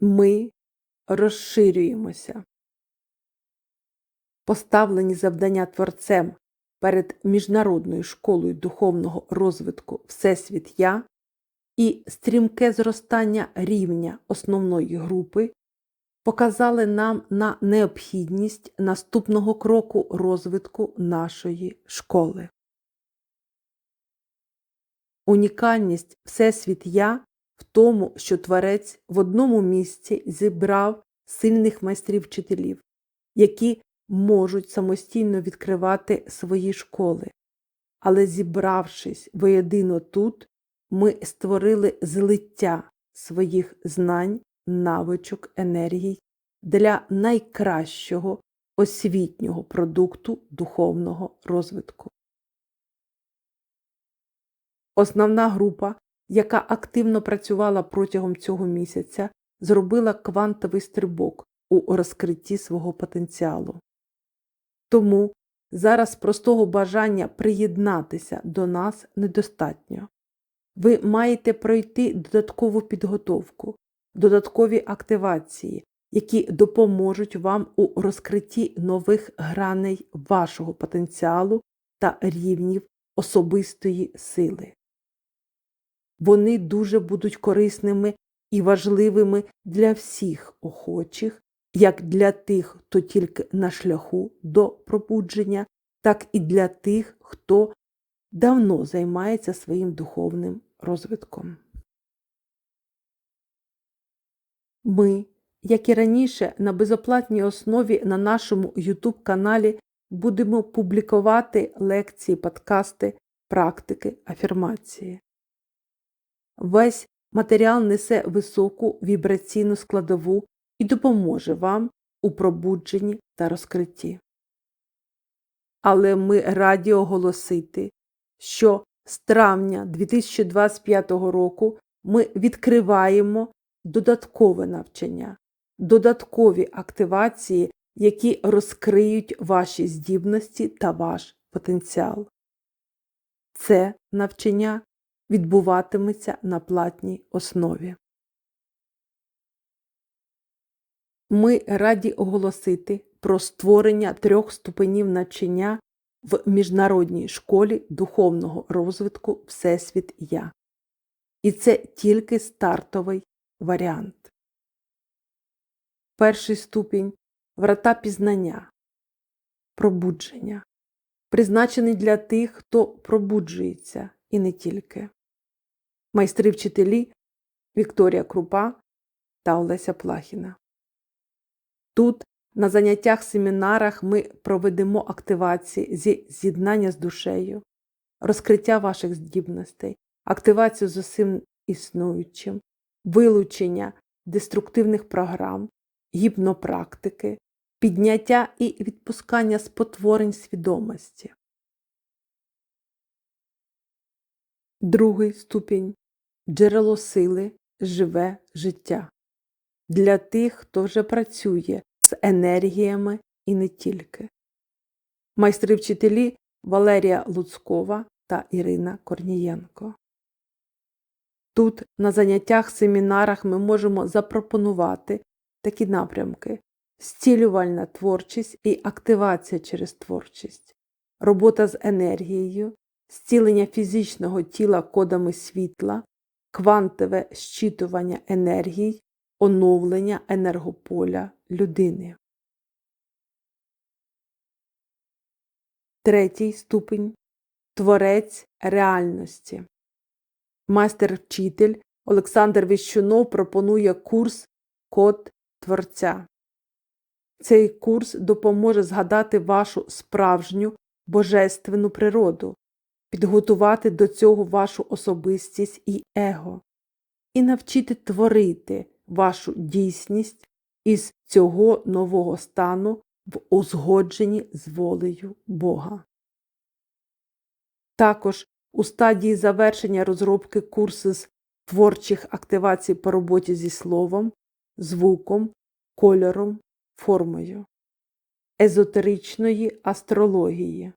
Ми розширюємося. Поставлені завдання творцем перед Міжнародною школою духовного розвитку Всесвіт Я і стрімке зростання рівня основної групи показали нам на необхідність наступного кроку розвитку нашої школи. Унікальність Всесвіт Я в тому, що творець в одному місці зібрав сильних майстрів вчителів, які можуть самостійно відкривати свої школи. Але зібравшись воєдино тут, ми створили злиття своїх знань, навичок, енергій для найкращого освітнього продукту духовного розвитку. Основна група, яка активно працювала протягом цього місяця, зробила квантовий стрибок у розкритті свого потенціалу. Тому зараз простого бажання приєднатися до нас недостатньо. Ви маєте пройти додаткову підготовку, додаткові активації, які допоможуть вам у розкритті нових граней вашого потенціалу та рівнів особистої сили. Вони дуже будуть корисними і важливими для всіх охочих, як для тих, хто тільки на шляху до пробудження, так і для тих, хто давно займається своїм духовним розвитком. Ми, як і раніше, на безоплатній основі на нашому YouTube каналі будемо публікувати лекції, подкасти, практики, афірмації. Весь матеріал несе високу вібраційну складову і допоможе вам у пробудженні та розкритті. Але ми раді оголосити, що з травня 2025 року ми відкриваємо додаткове навчання, додаткові активації, які розкриють ваші здібності та ваш потенціал. Це навчання відбуватиметься на платній основі. Ми раді оголосити про створення трьох ступенів навчання в Міжнародній школі духовного розвитку Всесвіт Я. І це тільки стартовий варіант. Перший ступінь врата пізнання, пробудження, призначений для тих, хто пробуджується і не тільки. Майстри вчителі Вікторія Крупа та Олеся Плахіна. Тут на заняттях семінарах ми проведемо активації зі з'єднання з душею, розкриття ваших здібностей, активацію з усім існуючим, вилучення деструктивних програм, гіпнопрактики, підняття і відпускання спотворень свідомості. Другий ступінь джерело сили живе життя для тих, хто вже працює з енергіями і не тільки. Майстри вчителі Валерія Луцкова та Ірина Корнієнко. Тут на заняттях семінарах ми можемо запропонувати такі напрямки зцілювальна творчість і активація через творчість, робота з енергією, зцілення фізичного тіла кодами світла, квантове щитування енергій, оновлення енергополя людини. Третій ступень Творець реальності. Майстер-вчитель Олександр Віщунов пропонує курс Код Творця. Цей курс допоможе згадати вашу справжню божественну природу, підготувати до цього вашу особистість і его, і навчити творити вашу дійсність із цього нового стану в узгодженні з волею Бога. Також у стадії завершення розробки курсу з творчих активацій по роботі зі словом, звуком, кольором, формою, езотеричної астрології,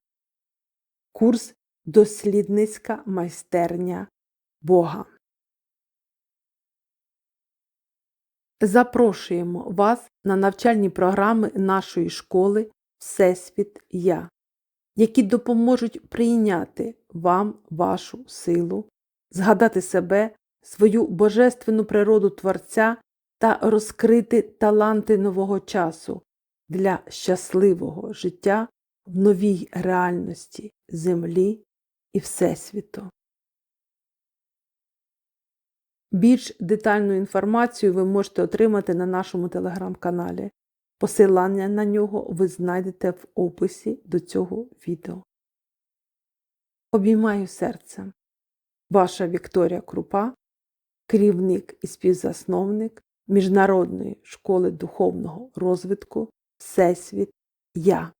курс Дослідницька майстерня Бога. Запрошуємо вас на навчальні програми нашої школи Всесвіт Я, які допоможуть прийняти вам вашу силу, згадати себе, свою божественну природу Творця та розкрити таланти нового часу для щасливого життя в новій реальності Землі і Всесвіту. Більш детальну інформацію ви можете отримати на нашому телеграм-каналі. Посилання на нього ви знайдете в описі до цього відео. Обіймаю серцем. Ваша Вікторія Крупа, керівник і співзасновник Міжнародної школи духовного розвитку Всесвіт Я.